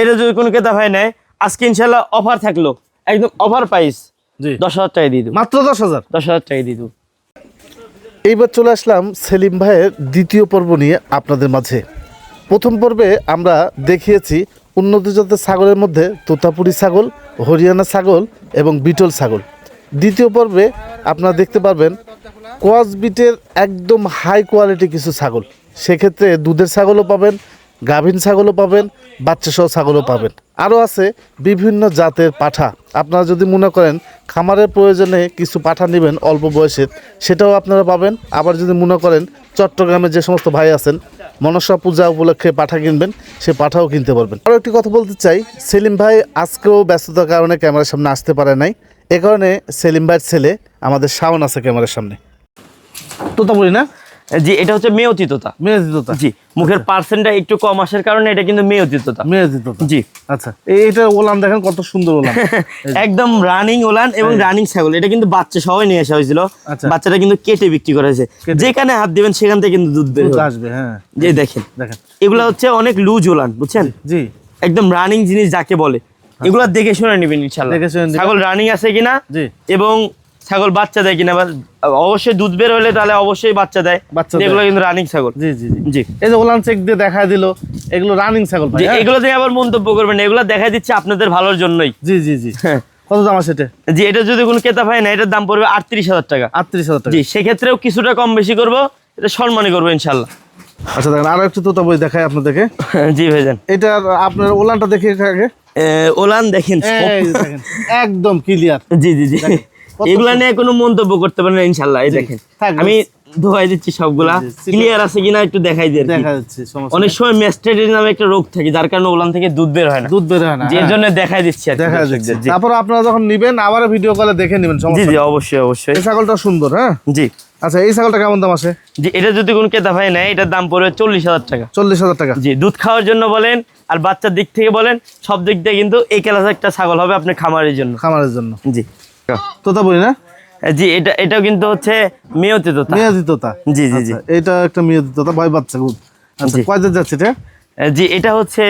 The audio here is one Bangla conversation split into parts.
এটা যদি কোনো ক্রেতা ভাই নেয় আজকে ইনশাল্লাহ অফার থাকল। একদম অফার প্রাইস জি। দশ হাজার টাকা দিয়ে দেবো। মাত্র দশ হাজার? দশ হাজার টাকা দিয়ে দেবো। এইবার চলে আসলাম সেলিম ভাইয়ের দ্বিতীয় পর্ব নিয়ে আপনাদের মাঝে। প্রথম পর্বে আমরা দেখিয়েছি উন্নত জাতের ছাগলের মধ্যে তোতাপুরি ছাগল হরিয়ানা ছাগল এবং বিটল ছাগল। দ্বিতীয় পর্বে আপনারা দেখতে পারবেন কোয়াস বিটের একদম হাই কোয়ালিটি কিছু ছাগল। সেক্ষেত্রে দুধের ছাগলও পাবেন গাভীন ছাগলও পাবেন বাচ্চা সহ ছাগলও পাবেন। আরও আছে বিভিন্ন জাতের পাঠা। আপনারা যদি মনে করেন খামারের প্রয়োজনে কিছু পাঠা নেবেন অল্প বয়সের সেটাও আপনারা পাবেন। আবার যদি মনে করেন চট্টগ্রামে যে সমস্ত ভাই আছেন মনসা পূজা উপলক্ষে পাঠা কিনবেন সে পাঠাও কিনতে পারবেন। আরও একটি কথা বলতে চাই সেলিম ভাই আজকেও ব্যস্ততার কারণে ক্যামেরার সামনে আসতে পারে নাই। এ কারণে সেলিম ভাইয়ের ছেলে আমাদের শাওন আছে ক্যামেরার সামনে। তোতাপুরি না জি এটা হচ্ছে মেয়তি তোতা জি মুখের পার্সেন্টটা একটু কম আসার কারণে এটা কিন্তু মেয়তি তোতা জি। আচ্ছা এটা ওলান দেখেন কত সুন্দর ওলান। একদম রানিং ওলান এবং রানিং ছাগল। এটা কিন্তু বাচ্চা সবাই নিয়ে আসা হয়েছিল। আচ্ছা। বাচ্চাটা কিন্তু কেটে বিক্রি করা হয়েছে। যেখানে হাত দিবেন সেখান থেকে কিন্তু দুধ বের আসবে হ্যাঁ। যে দেখেন দেখেন। এগুলা হচ্ছে অনেক লুজ ওলান বুঝছেন? জি একদম রানিং জিনিস যাকে বলে। এগুলা দেখে শুনে নেবেন ইনশাল্লাহ। দেখে শুনে। ছাগল রানিং আছে কিনা? জি। এবং ছাগল বাচ্চা দেয় কিনা অবশ্যই দুধ বের হলে তাহলে অবশ্যই বাচ্চা দেয়। বাচ্চা এগুলো কিন্তু রানিং ছাগল। জি জি জি। জি। এই যে ওলান চেক দিয়ে দেখা দিল এগুলো রানিং ছাগল হ্যাঁ? এগুলো দিয়ে আবার মন্তব্য করবেন এগুলো দেখা দিচ্ছে আপনাদের ভালোর জন্যই। জি জি জি। হ্যাঁ। কত দাম আছে এটা? যে এটা যদি কোনো ক্রেতা পায় না এটার দাম পড়বে আটত্রিশ হাজার টাকা। আটত্রিশ হাজার টাকা। জি সেক্ষেত্রেও কিছুটা কম বেশি করব এটা সম্মানই করব ইনশাল্লাহ। আচ্ছা দেখেন আরও একটু তোতা বই দেখাই আপনাদেরকে। জি ভাইজান। এটার আপনার ওলানটা দেখে আগে। ওলান দেখেন একদম ক্লিয়ার জি জি জি। এগুলা নিয়ে কোনো মন্তব্য করতে পারেন ইনশাল্লাহ। এই দেখেন আমি ধোয়াই দিচ্ছি সবগুলা। ক্লিয়ার আছে কিনা একটু দেখাই দিয়ে দেখা যাচ্ছে সমস্যা অনেক সময় ম্যাস্টেডিস নামে একটা রোগ থাকে যার কারণে ওলান থেকে দুধ বের হয় না। দুধ বের হয় না যে হ্যাঁ, জন্য দেখাই দিচ্ছি আর দেখা যাচ্ছে। তারপর আপনারা যখন নিবেন আবার ভিডিও কলে দেখে নেবেন জি সমস্যা জি। অবশ্যই অবশ্যই। এই ছাগলটা সুন্দর হ্যাঁ? জি। আচ্ছা এই ছাগলটা কেমন দাম আছে? জি এটা যদি কোনো ক্রেতা ভাই নেয় এটার দাম পড়বে চল্লিশ হাজার টাকা। চল্লিশ হাজার টাকা। জি দুধ খাওয়ার জন্য বলেন আর বাচ্চার দিক থেকে বলেন সব দিক দিয়ে কিন্তু এই ক্লাস একটা ছাগল হবে আপনার খামারের জন্য। খামারের জন্য। জি। তোতা বলি না? জি এটা এটাও কিন্তু হচ্ছে মেয়তে তো মেয়াদি তোতা। জি জি জি। আচ্ছা, এটা একটা মেয়াদি তোতা ভয় বাচ্চা খুব। আচ্ছা যাচ্ছে এটা? জি এটা হচ্ছে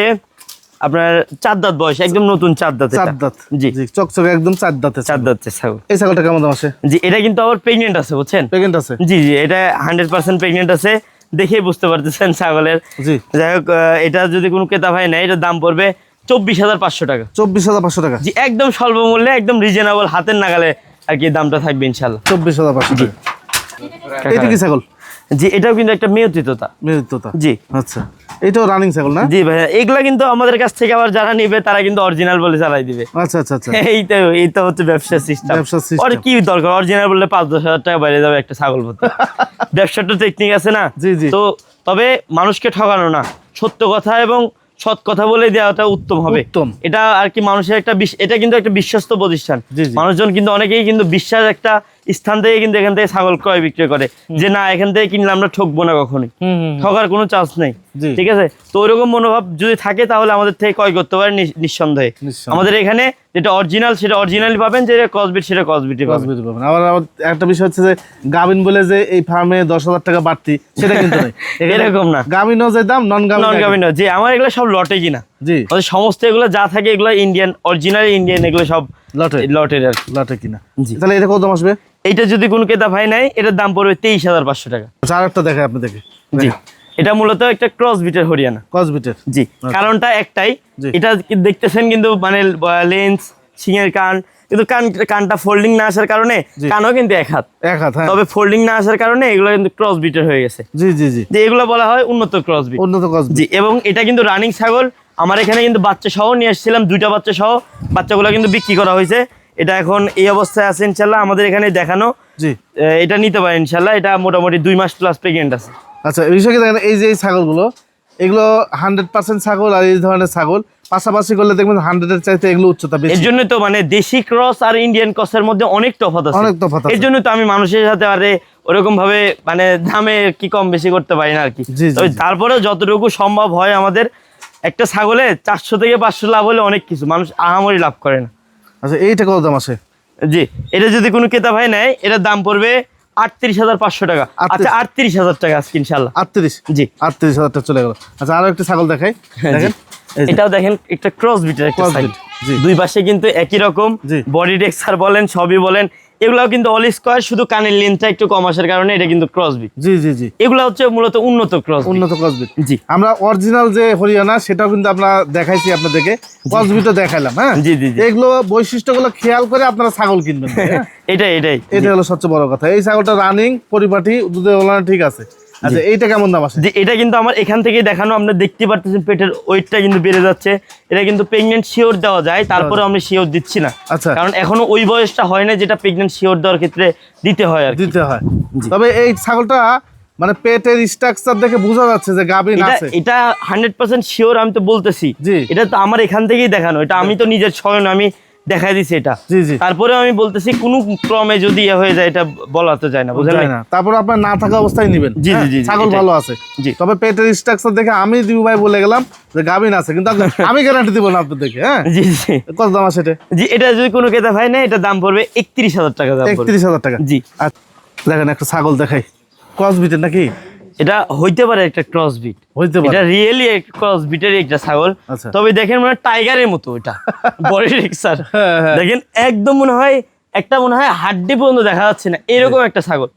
আপনার চার দাঁত বয়স একদম নতুন চার দাঁত চার দাঁত। জি। চকচকে একদম চার দাঁতে চার ছাগল। এই ছাগলটা কেমন দাম আছে জি এটা কিন্তু আবার প্রেগনেন্ট আছে বুঝছেন? প্রেগনেন্ট আছে? জি জি এটা হান্ড্রেড পার্সেন্ট প্রেগনেন্ট আছে। দেখেই বুঝতে পারতেছেন ছাগলের। জি। যাই হোক এটা যদি কোনো ক্রেতা ভাই নেয় এটার দাম পড়বে চব্বিশ হাজার পাঁচশো টাকা। চব্বিশ হাজার পাঁচশো টাকা। জি একদম স্বল্প মূল্যে একদম রিজনেবল হাতের নাগালে আর কি দামটা থাকবে ইনশাল্লাহ চব্বিশ হাজার পাঁচশো টাকা। এইটা কি ছাগল? জি এটাও কিন্তু একটা মেয়তিততা জি। আচ্ছা। এটাও রানিং ছাগল না? জি ভাইয়া এগুলা কিন্তু আমাদের কাছ থেকে আবার যারা নিবে তারা কিন্তু অরিজিনাল বলে চালাই দিবে। আচ্ছা আচ্ছা আচ্ছা। এই তো এই তো হচ্ছে ব্যবসার সিস্টেম ব্যবসার system। ওর কি দরকার? অরিজিনাল বললে পাঁচ দশ হাজার টাকা বাইরে যাবে একটা ছাগল প্রতি ব্যবসার তো টেকনিক আছে না? জি, জি। তো তবে মানুষকে ঠকানো না। সত্য কথা এবং সৎ কথা বলে দেওয়াটা উত্তম হবে উত্তম। এটা আর কি মানুষের একটা এটা কিন্তু একটা বিশ্বস্ত প্রতিষ্ঠান। মানুষজন কিন্তু অনেকেই কিন্তু বিশ্বাস একটা স্থান থেকে কিন্তু এখান থেকে ছাগল ক্রয় বিক্রয় করে। যে না এখান থেকে কিনলে আমরা ঠকবো না কখনোই। ঠকার কোনো চান্স নেই। ঠিক আছে? তো ওইরকম মনোভাব যদি থাকে তাহলে আমাদের থেকে ক্রয় করতে পারে নিঃসন্দেহে। আমাদের এখানে যেটা অরিজিনাল সেটা অরিজিনালি পাবেন যেটা কসবিট সেটা কসবিটি পাবেন। আবার একটা বিষয় হচ্ছে যে গাবিন বলে যে এই ফার্মে দশ হাজার টাকা বাড়তি সেটা কিন্তু এরকম না। গাবিনও যে দাম নন গাবিন নন গাভিন যে আমার এগুলো সব লটে কিনা। জি। সমস্ত এগুলো যা থাকে এগুলো ইন্ডিয়ান অরিজিনাল ইন্ডিয়ান এগুলো সব লটে লটের আর। লটে কিনা। জি। তাহলে এটা কত দাম আসবে? এইটা যদি কোনো ক্রেতা ভাই নাই এটার দাম পড়বে তেইশ হাজার পাঁচশো টাকা। আচ্ছা আরেকটা দেখাই আপনাদেরকে। জি। এটা মূলত একটা ক্রস বিটের হরিয়ানা। কসবিটের জি। কারণটা একটাই এটা দেখতেছেন কিন্তু মানে লেন্স সিংয়ের কান কিন্তু কান কানটা ফোল্ডিং না আসার কারণে কানও কিন্তু এক হাত। এক হাত হ্যাঁ। তবে ফোল্ডিং না আসার কারণে এগুলো কিন্তু ক্রস বিটের হয়ে গেছে। জি জি জি। যে এগুলো বলা হয় উন্নত ক্রস বিট উন্নত ক্রস জি এবং এটা কিন্তু রানিং ছাগল আমার এখানে কিন্তু বাচ্চা সহ নিয়ে এসেছিলাম দুইটা বাচ্চা সহ। বাচ্চাগুলো কিন্তু বিক্রি করা হয়েছে। এটা এখন এই অবস্থায় আছে ইনশাল্লাহ আমাদের এখানে দেখানো। জি। এটা নিতে পারেন ইনশাল্লাহ এটা মোটামুটি দুই মাস প্লাস প্রেগনেন্ট আছে। আচ্ছা এই বিষয়ে দেখেন এই যে এই ছাগলগুলো এগুলো হান্ড্রেড পার্সেন্ট ছাগল আর এই ধরনের ছাগল পাশাপাশি করলে দেখবেন হান্ড্রেডের চাইতে এগুলো উচ্চতা এর জন্য তো মানে দেশি ক্রস আর ইন্ডিয়ান ক্রসের মধ্যে অনেক তফাৎ আছে। অনেক আছে। এর জন্য তো আমি মানুষের সাথে আরে ওরকম ভাবে মানে দামে কি কম বেশি করতে পারি না আর কি। তবে জি। যতটুকু সম্ভব হয় আমাদের একটা ছাগলে চারশো থেকে পাঁচশো লাভ হলে অনেক কিছু। মানুষ আহামরি লাভ করে না। আচ্ছা এইটা কত দাম আছে? জি এটা যদি কোনো ক্রেতা ভাই নেয় এটার দাম পড়বে আটত্রিশ হাজার পাঁচশো টাকা। আচ্ছা আটত্রিশ হাজার টাকা আজকে ইনশাল্লাহ আটত্রিশ। জি। আটত্রিশ হাজার টাকা চলে গেল। আচ্ছা আরও একটা ছাগল দেখাই। হ্যাঁ, দেখেন। এটাও দেখেন একটা ক্রস বিটের একটা সাইড দুই পাশে কিন্তু একই রকম বডি টেক্সচার বলেন সবই বলেন এগুলাও কিন্তু অল স্কোয়ার শুধু কানের লেন্থটা একটু কম আসার কারণে এটা কিন্তু ক্রস বিট জি জি জি। এগুলা হচ্ছে মূলত উন্নত ক্রস উন্নত ক্রসবিট জি। আমরা অরিজিনাল যে হরিয়ানা সেটাও কিন্তু আমরা দেখাইছি আপনাদেরকে। ক্রস ক্রসবিটও দেখাইলাম হ্যাঁ? জি, জি, জি। এগুলো বৈশিষ্ট্যগুলো খেয়াল করে আপনারা ছাগল কিনবেন। হ্যাঁ? এটাই এটাই। এটা হলো সবচেয়ে বড় কথা। এই ছাগলটা রানিং পরিপাটি দুধে ওলানো ঠিক আছে। আচ্ছা এইটা কেমন দাম আছে? এটা কিন্তু আমার এখান থেকেই দেখানো। আপনি দেখতে পারতেছেন পেটের ওয়েটটা কিন্তু বেড়ে যাচ্ছে। এটা কিন্তু প্রেগনেন্ট শিওর দেওয়া যায় তারপরে আমরা শিওর দিচ্ছি না। আচ্ছা। কারণ এখনও ওই বয়সটা হয় না যেটা প্রেগনেন্ট শিওর দেওয়ার ক্ষেত্রে দিতে হয় আর কি। দিতে হয়। তবে এই ছাগলটা মানে পেটের স্ট্রাকচার দেখে বোঝা যাচ্ছে যে গাভিন এটা আছে। এটা হান্ড্রেড পার্সেন্ট শিওর আমি তো বলতেছি। এটা তো আমার এখান থেকেই দেখানো। এটা আমি তো নিজের স্বয়ন আমি দেখাই দিছি এটা। জি, জি। তারপরে আমি বলতেছি কোনো ক্রমে যদি ইয়ে হয়ে যায় এটা বলা তো যায় না বুঝলেন? না। তারপর আপনার না থাকা অবস্থায় নেবেন। জি, হ্যাঁ? জি, জি, ছাগল ভালো আছে। জি। তবে পেটের স্ট্রাকচার দেখে আমি দিবু ভাই বলে গেলাম যে গাভিন আছে কিন্তু আমি গ্যারান্টি দিব না আপনার দেখে হ্যাঁ? জি জি। কত দাম আছে এটা? জি এটা যদি কোনো ক্রেতা ভাই না এটা দাম পড়বে একত্রিশ হাজার টাকা দাম পড়বে। একত্রিশ হাজার টাকা। জি। আচ্ছা, দেখেন একটা ছাগল দেখাই। ক্রস বিটের নাকি? এটা হইতে পারে একটা ক্রস বিট হইতে পারে। এটা রিয়েলি একটা ক্রস বিটের একটা ছাগল। আচ্ছা। তবে দেখেন মনে হয় টাইগারের মতো এটা। বডি টেক্সচার হ্যাঁ, হ্যাঁ। দেখেন একদম মনে হয় একটা মনে হয় হাড্ডি পর্যন্ত দেখা যাচ্ছে না। এরকম একটা ছাগল।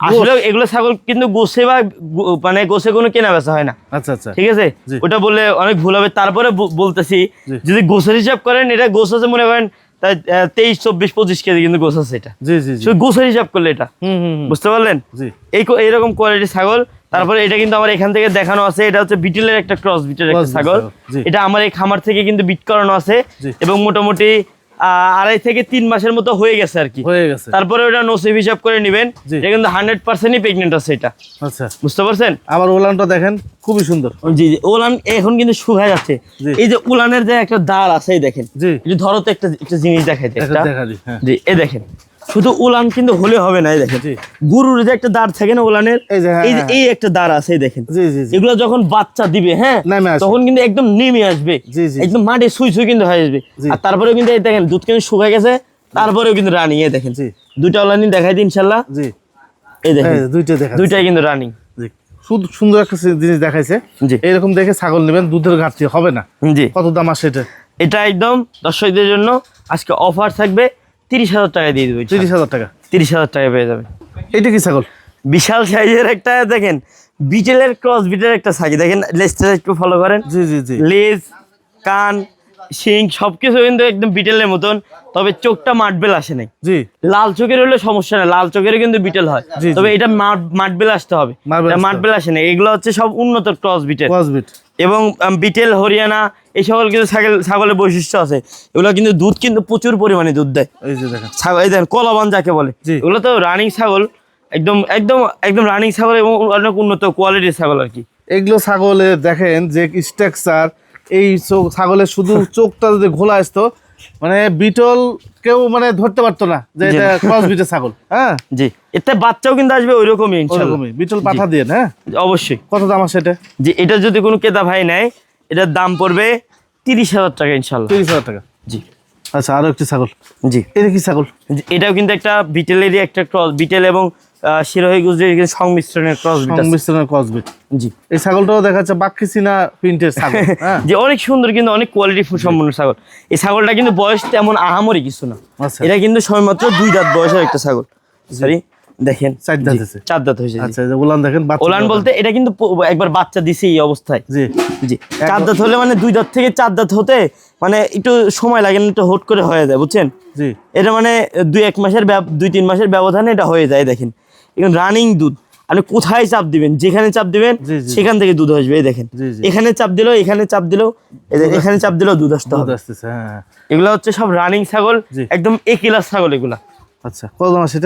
আসলে এগুলো ছাগল কিন্তু গোসে বা মানে গোসে কোনো কেনা বেচা হয় না। আচ্ছা আচ্ছা। ঠিক আছে? ওটা বললে অনেক ভুল হবে। তারপরে বলতেছি যদি গোসের হিসাব করেন এটা গোস আছে মনে করেন তাই তেইশ চব্বিশ পঁচিশ কেজি কিন্তু গোছ আছে এটা। জি জি জি। শুধু গোছের হিসাব করলে এটা। বুঝতে পারলেন? জি। এই এইরকম কোয়ালিটির ছাগল। তারপরে এটা কিন্তু আমার এখান থেকে দেখানো আছে। এটা হচ্ছে বিটেলের একটা ক্রস বিটের একটা ছাগল। এটা আমার এই খামার থেকে কিন্তু বিট করানো আছে। এবং মোটামুটি আড়াই থেকে তিন মাসের মতো হয়ে গেছে আর কি। হয়ে গেছে। তারপরে ওটা নসিব হিসাব করে নেবেন। যে এটা কিন্তু হান্ড্রেড পার্সেন্টই প্রেগনেন্ট আছে এটা। আচ্ছা। বুঝতে পারছেন? আবার ওলানটা দেখেন খুবই সুন্দর। জি জি ওলান এখন কিন্তু শুকায় যাচ্ছে। এই যে ওলানের যে একটা দাঁড় আছে এই দেখেন। জি। ধরো তো একটা একটা জিনিস দেখাই হ্যাঁ। জি এ দেখেন। শুধু উলান কিন্তু হলে হবে না এই দেখেন। গরুর যে একটা দাঁড় থাকে না উলানের এই যে, হ্যাঁ, হ্যাঁ। একটা দাঁড় আছে এই দেখেন। এগুলো যখন বাচ্চা দিবে হ্যাঁ তখন কিন্তু একদম নেমে আসবে। একদম মাঠে সুই সুই কিন্তু হয়ে আসবে। আর তারপরেও কিন্তু এই দেখেন দুধ কিন্তু শুকায় গেছে তারপরেও কিন্তু রানিং এই দেখেন। জি। দুইটা উলানি দেখাই দিই ইনশাল্লাহ। জি। এই দেখেন দুইটা দেখা দুইটাই কিন্তু রানিং শুধু সুন্দর একটা জিনিস দেখাইছে। এরকম দেখে ছাগল নেবেন দুধের ঘাটতি হবে না। জি। কত দাম আসে এটা? এটা একদম দর্শকদের জন্য আজকে অফার থাকবে। তিরিশ হাজার টাকা দিয়ে দেবে তিরিশ হাজার টাকা? তিরিশ হাজার টাকা পেয়ে যাবে। এটা কি ছাগল? বিশাল সাইজের একটা দেখেন বিটেলের ক্রস বিটের একটা সাইজ। দেখেন লেজটা একটু ফলো করেন। জি জি জি। লেজ কান শিং সবকিছু কিন্তু একদম বিটেলের মতন তবে চোখটা মাটবেল আসে নাই। জি। লাল চোখের হলে সমস্যা নেই লাল চোখের কিন্তু বিটেল হয়। তবে এটা মাটবেল আসতে হবে। মাটবেল আসে না এগুলো হচ্ছে সব উন্নত ক্রস বিটেল। ক্রস বিট এবং বিটেল হরিয়ানা এই সকল কিন্তু ছাগল ছাগলের বৈশিষ্ট্য আছে। এগুলো কিন্তু দুধ কিন্তু প্রচুর পরিমাণে দুধ দেয়। এই যে দেখেন। ছাগল এই দেখেন কলাবান যাকে বলে। এগুলো তো রানিং ছাগল একদম একদম একদম রানিং ছাগল এবং অনেক উন্নত কোয়ালিটির ছাগল আর কি। এগুলো ছাগলে দেখেন যে স্ট্রাকচার এই চোখ ছাগলের শুধু চোখটা যদি ঘোলা আসতো মানে বিটল কেউ মানে ধরতে পারতো না যে এটা ক্রস বিটের ছাগল হ্যাঁ? জি। এতে বাচ্চাও কিন্তু আসবে ওই রকমই ইনশাল্লাহ বিটল পাঠা দিয়ে হ্যাঁ? অবশ্যই। কত দাম আছে এটা? যে এটা যদি কোনো ক্রেতা ভাই নেয় এটার দাম পড়বে তিরিশ হাজার টাকা ইনশাল্লাহ। তিরিশ হাজার টাকা? জি। আচ্ছা আরও একটি ছাগল। জি। এটা কি ছাগল? এটাও কিন্তু একটা বিটেলেরই একটা ক্রস বিটেল এবং শিরোহী কিন্তু সংমিশ্রণের ক্রস সংমিশ্রণের ক্রস বিট জি। এই ছাগলটাও দেখা যাচ্ছে বাক্কিসিনা প্রিন্টের ছাগল হ্যাঁ? যে অনেক সুন্দর কিন্তু অনেক কোয়ালিটি সম্পন্ন ছাগল। এই ছাগলটা কিন্তু বয়স তেমন আহামরি কিছু না। আচ্ছা। এটা কিন্তু সবেমাত্র দুই দাঁত বয়সের একটা ছাগল। সরি দেখেন। চার দাঁত হয়েছে। চার দাঁত হয়েছে আচ্ছা ওলান দেখেন ওলান বলতে এটা কিন্তু একবার বাচ্চা দিছে এই অবস্থায়। জি। জি। চার দাঁত হলে মানে দুই দাঁত থেকে চার দাঁত হতে মানে একটু সময় লাগে না একটু হুট করে হয়ে যায় বুঝছেন? জি। এটা মানে দুই এক মাসের দুই তিন মাসের ব্যবধানে এটা হয়ে যায় দেখেন। এখন রানিং দুধ। আপনি কোথায় চাপ দিবেন? যেখানে চাপ দিবেন। সেখান থেকে দুধ আসবে এই দেখেন। এখানে চাপ দিলেও এখানে চাপ দিলেও এখানে চাপ দিলেও দুধ আসতে হবে। হ্যাঁ হ্যাঁ। এগুলো হচ্ছে সব রানিং ছাগল। একদম একিলাস ছাগল এগুলা। আচ্ছা কত দাম আছে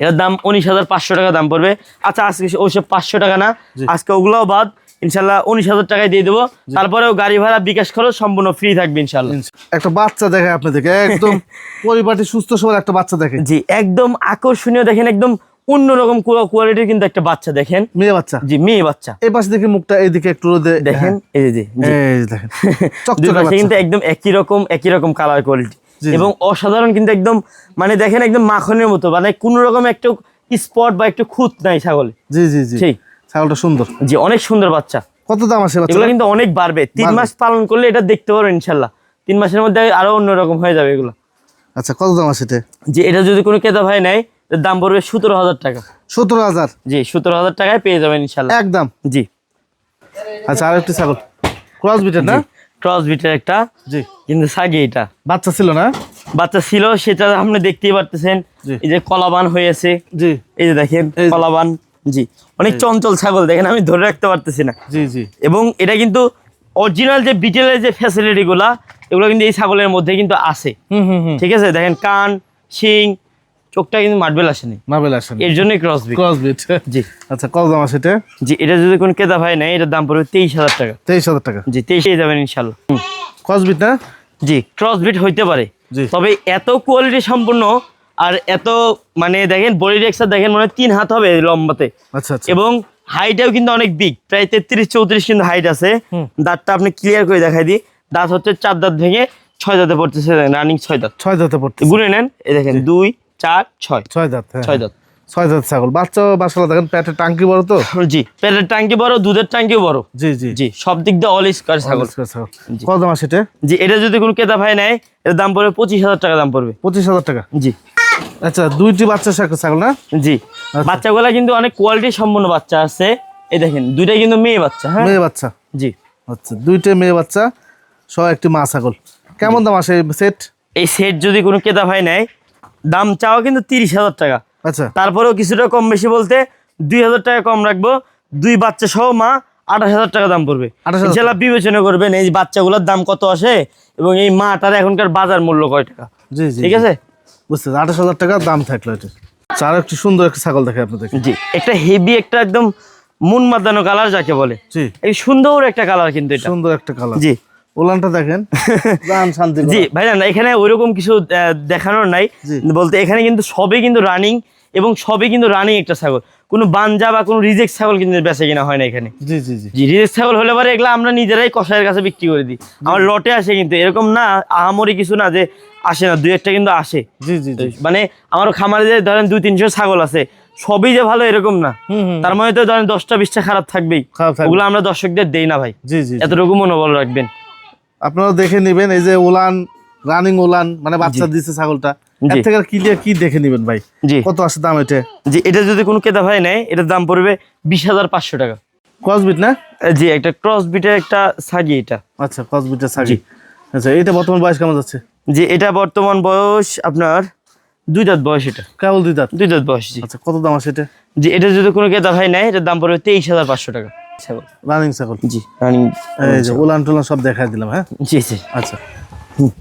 এটার দাম উনিশ হাজার পাঁচশো টাকা দাম পড়বে। আচ্ছা আজকে ওইসব পাঁচশো টাকা না আজকে ওগুলোও বাদ। ইনশাল্লাহ উনিশ হাজার টাকায় দিয়ে দেবো। তারপরেও গাড়ি ভাড়া বিকাশ খরচ সম্পূর্ণ ফ্রি থাকবে ইনশাল্লাহ একটা বাচ্চা দেখে আপনাদেরকে একদম পরিপাটি সুস্থ সবল একটা বাচ্চা দেখে জি একদম আকর্ষণীয় দেখেন একদম অন্যরকম কোয়ালিটির কিন্তু একটা বাচ্চা দেখেন। মেয়ে বাচ্চা? জি মেয়ে বাচ্চা। এই পাশে দেখি মুখটা এইদিকে একটু রোদে দেখেন এই যে হ্যাঁ, দেখেন কিন্তু একদম একই রকম একই রকম কালার কোয়ালিটি। এবং অসাধারণ কিন্তু একদম মানে দেখেন একদম মাখনের মতো মানে কোন রকম একটু স্পট বা একটু খুঁত নাই ছাগলে। জি জি জি। ঠিক ছাগলটা সুন্দর। জি অনেক সুন্দর বাচ্চা। কত দাম আছে এগুলো কিন্তু অনেক বাড়বে। তিন মাস পালন করলে এটা দেখতে পারবেন ইনশাল্লাহ। তিন মাসের মধ্যে আরও অন্যরকম হয়ে যাবে এগুলো। আচ্ছা কত দাম আছে এটা? যে এটা যদি কোনো ক্রেতা ভাই নেয় দাম পড়বে সতেরো হাজার টাকা। সতেরো হাজার? জি সতেরো হাজার টাকায় পেয়ে যাবেন ইনশাল্লাহ একদম? জি। আচ্ছা আর একটি ছাগল ক্রস বিটের না? ক্রস বিটের একটা। জি। কিন্তু সাগে এটা। বাচ্চা ছিল না? বাচ্চা ছিল সেটা আপনি দেখতেই পারতেছেন। এই যে কলাবান হয়েছে। জি। এই যে দেখেন কলাবান। জি অনেক চঞ্চল ছাগল দেখেন আমি ধরে রাখতে পারতেছি না। জি জি। এবং এটা কিন্তু অরিজিনাল যে বিটেলের যে ফ্যাসিলিটিগুলা এগুলো কিন্তু এই ছাগলের মধ্যে কিন্তু আছে। ঠিক আছে? দেখেন কান শিং চোখটা কিন্তু মার্বেল আসেনি। মার্বেল আসেন। এর জন্যই ক্রস বিট ক্রস বিট জি। আচ্ছা কত দাম আছে এটা? জি এটা যদি কোনো ক্রেতা ভাই নেয় এটার দাম পড়বে তেইশ হাজার টাকা। তেইশ হাজার টাকা। জি তেইশে যাবেন ইনশাল্লাহ হুম। ক্রস বিট না? জি ক্রস বিট হইতে পারে। জি। তবে এত কোয়ালিটি সম্পূর্ণ আর এত মানে দেখেন বডি রেক্সার দেখেন মনে হয় তিন হাত হবে লম্বাতে। আচ্ছা আচ্ছা। এবং হাইটও কিন্তু অনেক বিগ প্রায় তেত্রিশ চৌত্রিশ কিন্তু হাইট আছে। দাঁতটা আপনি ক্লিয়ার করে দেখাই দিই। দাঁত হচ্ছে চার দাঁত ভেঙে ছয় দাঁতে পড়তেছে রানিং ছয় দাঁত। ছয় দাঁতে পড়তে গুনে নেন এই দেখেন দুই চার ছয়। ছয় দাঁত হ্যাঁ। ছয় দাঁত। ছয় দাঁত ছাগল। বাচ্চা বাসলা দেখেন পেটের টাঙ্কি বড় তো? জি পেটের ট্যাঙ্কি বড় দুধের ট্যাঙ্কিও বড়। জি জি। জি সব দিক দিয়ে অল স্কোয়ার ছাগল। কত দাম আছে এটা? জি এটা যদি কোনো ক্রেতা ভাই নেয় এর দাম পড়বে পঁচিশ হাজার টাকা দাম পড়বে। পঁচিশ হাজার টাকা? জি। আচ্ছা দুইটি বাচ্চা ছাগল ছাগল না? জি। বাচ্চাগুলা কিন্তু অনেক কোয়ালিটি সম্পন্ন বাচ্চা আছে। এই দেখেন দুইটাই কিন্তু মেয়ে বাচ্চা হ্যাঁ? মেয়ে বাচ্চা। জি। আচ্ছা দুইটা মেয়ে বাচ্চা সহ একটি মা ছাগল। কেমন দাম আসে সেট এই সেট যদি কোনো ক্রেতা ভাই নেয় দাম চাওয়া কিন্তু তিরিশ হাজার টাকা। আচ্ছা। তারপরেও কিছুটা কম বেশি বলতে দুই হাজার টাকা কম রাখব। দুই বাচ্চা সহ মা আঠাশ হাজার টাকা দাম পড়বে। 28,000 ইনশাল্লাহ বিবেচনা করবেন এই বাচ্চাগুলোর দাম কত আসে এবং এই মাটার এখনকার বাজার মূল্য কয় টাকা। জি জি ঠিক আছে? বুঝতে আঠাশ হাজার টাকা দাম থাকল এটা। আচ্ছা আর একটি সুন্দর একটা ছাগল দেখে আপনাদের। জি একটা হেভি একটা একদম মন মাতানো কালার যাকে বলে। জি। এই সুন্দর একটা কালার কিন্তু এটা। সুন্দর একটা কালার। জি। ওলানটা দেখেন। শান্তি জি ভাইজান এখানে ওইরকম কিছু দেখানোর নাই। বলতে এখানে কিন্তু সবই কিন্তু রানিং এবং সবই কিন্তু রানিং একটা ছাগল। কোনো বাঞ্জা বা কোনো রিজেক্ট ছাগল কিন্তু বেচা কিনা হয় না এখানে। জি জি জি। জি রিজেক্ট ছাগল হলে পরে এগুলো আমরা নিজেরাই কষায়ের কাছে বিক্রি করে দিই। আমার লটে আসে কিন্তু এরকম না আহামরি কিছু না যে আসে না দুই একটা কিন্তু আসে। জি জি জি। মানে আমার খামারে যে ধরেন দুই তিনশো ছাগল আছে সবই যে ভালো এরকম না। তার মধ্যে তো ধরেন দশটা বিশটা খারাপ থাকবেই। ওগুলো আমরা দর্শকদের দেই না ভাই। জি জি। এতটুকু মনোবল রাখবেন। আপনারা দেখে নেবেন এই যে ওলান রানিং ওলান মানে বাচ্চা দিচ্ছে ছাগলটা। এর। থেকে ক্লিয়ার কি দেখে নেবেন ভাই? কত আছে দাম এটা জি এটা যদি কোনো ক্রেতা ভাই নেয় এটার দাম পড়বে বিশ হাজার পাঁচশো টাকা। ক্রসবিট না? জি একটা ক্রস বিটের একটা সাগি এটা। আচ্ছা ক্রসবিটের ছাগল জি। আচ্ছা এটা বর্তমান বয়স কেমন যাচ্ছে? জি এটা বর্তমান বয়স আপনার দুই দাঁত বয়স এটা। কেবল দুই দাঁত? দুই দাঁত বয়স জি। আচ্ছা কত দাম আছে এটা? জি এটা যদি কোনো ক্রেতা ভাই নেয় এটার দাম পড়বে তেইশ হাজার পাঁচশো টাকা। ছাগল। রানিং ছাগল? জি রানিং এই যে ওলান টোলান সব দেখাই দিলাম হ্যাঁ? জি জি। আচ্ছা।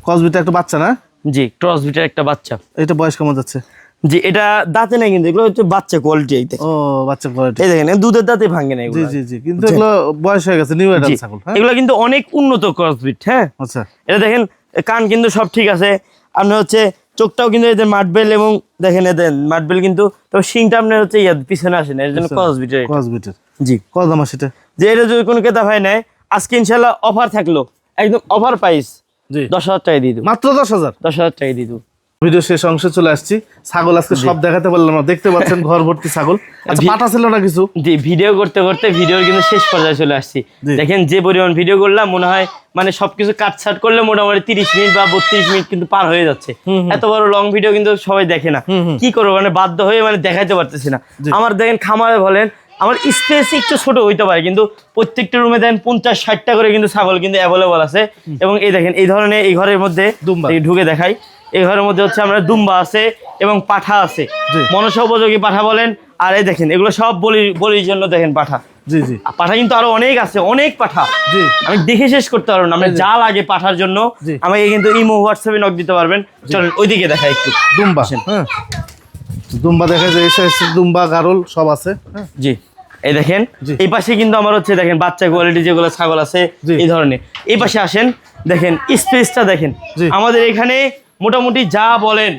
ক্রসবিট একটা বাচ্চা না? জি ক্রস একটা বাচ্চা। এটা বয়স কেমন যাচ্ছে? জি এটা দাঁতে নেই কিন্তু এগুলো হচ্ছে বাচ্চা কোয়ালিটি এই ও বাচ্চা কোয়ালিটি এই দেখেন দুধের দাঁতে ভাঙে না এগুলো। জি জি কিন্তু এগুলো বয়স হয়ে গেছে নিউ অ্যাডাল্ট ছাগল হ্যাঁ? এগুলো কিন্তু অনেক উন্নত ক্রস বিট হ্যাঁ? আচ্ছা। এটা দেখেন কান কিন্তু সব ঠিক আছে। আপনার হচ্ছে চোখটাও কিন্তু এদের মাটবেল এবং দেখেন এদের মাটবেল কিন্তু তবে শিংটা আপনার হচ্ছে পিছনে আসে না এর জন্য ক্রস বিটের ক্রসবিটের জি। কত দাম আছে এটা? যে এটা যদি কোনো ক্রেতা ভাই নেয় আজকে ইনশাল্লাহ অফার থাকল একদম অফার প্রাইস জি। দশ হাজার টাকা দিয়ে দেবো। মাত্র দশ হাজার? দশ হাজার টাকা দিয়ে দেবো। ভিডিও শেষ অংশে চলে আসছি। ছাগল আজকে সব দেখাতে পারলাম না। দেখতে পাচ্ছেন ঘর ভর্তি ছাগল। আচ্ছা পাটা ছিল না কিছু? জি ভিডিও করতে করতে ভিডিওর কিন্তু শেষ পর্যায়ে চলে আসছি। দেখেন যে পরিমাণ ভিডিও করলাম মনে হয় মানে সবকিছু কাটছাট করলে মোটামুটি তিরিশ মিনিট বা বত্রিশ মিনিট কিন্তু পার হয়ে যাচ্ছে। এত বড় লং ভিডিও কিন্তু সবাই দেখে না। কি করব মানে বাধ্য হয়ে মানে দেখাইতে পারতেছি না। আমার দেখেন খামারে বলেন আমার স্পেস একটু ছোট হইতে পারে কিন্তু প্রত্যেকটা রুমে দেখেন পঞ্চাশ ষাটটা করে কিন্তু ছাগল কিন্তু অ্যাভেলেবল আছে। এবং এই দেখেন এই ধরনের এই ঘরের মধ্যে ঢুকে দেখাই এই ঘরের মধ্যে হচ্ছে আমরা দুম্বা আছে এবং পাঠা আছে। মনসা উপযোগী পাঠা বলেন আর এই দেখেন এগুলো সব বলি বলির জন্য দেখেন পাঠা। জি জি। পাঠা কিন্তু আরও অনেক আছে অনেক পাঠা। জি। আমি দেখে শেষ করতে পারব না আমরা যা লাগে পাঠার জন্য আমাকে কিন্তু ইমো হোয়াটসঅ্যাপে নক দিতে পারবেন। চলেন ওইদিকে দেখা একটু। দুম্বা। হ্যাঁ। দুম্বা দেখা যায় এসে এসে দুম্বা গারল সব আছে হ্যাঁ। জি। এই দেখেন এই পাশে কিন্তু আমার হচ্ছে দেখেন বাচ্চা কোয়ালিটি যেগুলো ছাগল আছে এই ধরনের। এই পাশে আসেন দেখেন স্পেসটা দেখেন। আমাদের এখানে মোটামুটি যা বলেন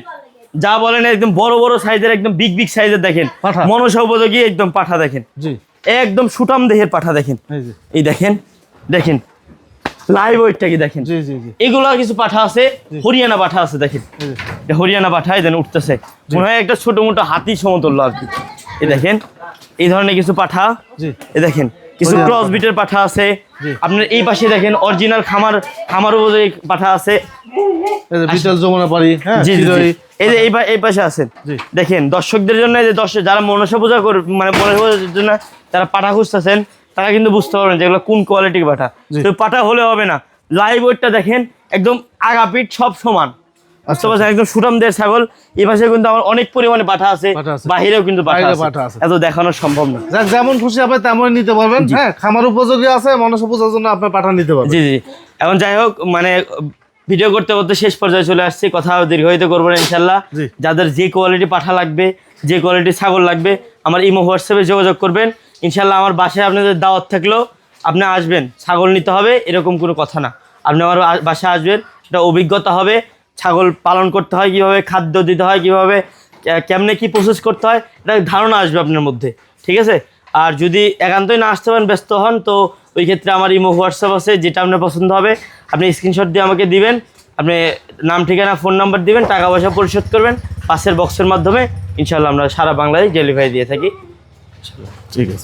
যা বলেন একদম বড় বড় সাইজের একদম বিগ বিগ সাইজের দেখেন। পাঠা। মনসা উপযোগী একদম পাঠা দেখেন। একদম সুটাম দেহের পাঠা দেখেন। এই দেখেন দেখেন লাইভ ওয়েটটা কি দেখেন? এগুলো কিছু পাঠা আছে হরিয়ানা পাঠা আছে দেখেন। হরিয়ানা পাঠায় দেন উঠতেছে। মনে হয় একটা ছোট মোটো হাতি সমতুল্য আর কি। এই দেখেন এই ধরনের কিছু পাঠা। এই দেখেন কিছু ক্রস। বিটের পাঠা আছে। আপনার এই পাশে দেখেন অরিজিনাল খামার খামার উপযোগী পাঠা আছে। এই যমুনা পাড়ি হ্যাঁ জি জি, জি। চিরই। এই যে এই পাশে আছেন। দেখেন দর্শকদের জন্য যে দর্শক যারা মনসা পূজা করে মানে মনসা পূজার জন্য যারা পাঠা খুঁজতেছেন তারা কিন্তু বুঝতে পারবেন যেগুলো কোন কোয়ালিটির পাঠা। তো পাঠা হলে হবে না। লাইভ ওয়েটটা দেখেন একদম আগা পিঠ সব সমান। একদম সুটামদের ছাগল। এই পাশে কিন্তু আমার অনেক পরিমাণে আছে বাহিরেও কিন্তু পাঠা আছে। এত দেখানো সম্ভব না। যাক যেমন খুশি হবে তেমনই নিতে পারবেন। হ্যাঁ খামার উপযোগী আছে জন্য আপনার পাঠা নিতে পারবেন। জি জি এখন যাই হোক মানে ভিডিও করতে করতে শেষ পর্যায়ে চলে আসছি। কথা দীর্ঘায়িত করব না ইনশাল্লাহ যাদের যে কোয়ালিটি পাঠা লাগবে যে কোয়ালিটি ছাগল লাগবে আমার ইমো হোয়াটসঅ্যাপে যোগাযোগ করবেন। ইনশাল্লাহ আমার বাসায় আপনাদের দাওয়াত থাকলেও আপনি আসবেন। ছাগল নিতে হবে এরকম কোনো কথা না। আপনি আমার বাসায় আসবেন এটা অভিজ্ঞতা হবে। ছাগল পালন করতে হয়, কীভাবে খাদ্য দিতে হয়, কীভাবে কেমনে কি প্রসেস করতে হয়, এটা ধারণা আসবে আপনার মধ্যে, ঠিক আছে? আর যদি একান্তই না আসতে পারেন, ব্যস্ত হন, তো ওই ক্ষেত্রে আমার ইমো, হোয়াটসঅ্যাপ আছে, যেটা আপনার পছন্দ হবে। আপনি স্ক্রিনশট দিয়ে আমাকে দিবেন, আপনি নাম, ঠিকানা ফোন নাম্বার দিবেন, টাকা পয়সা পরিশোধ করবেন, পাশের বক্সের মাধ্যমে ইনশাল্লাহ আমরা সারা বাংলায় ডেলিভারি দিয়ে থাকি। ঠিক আছে।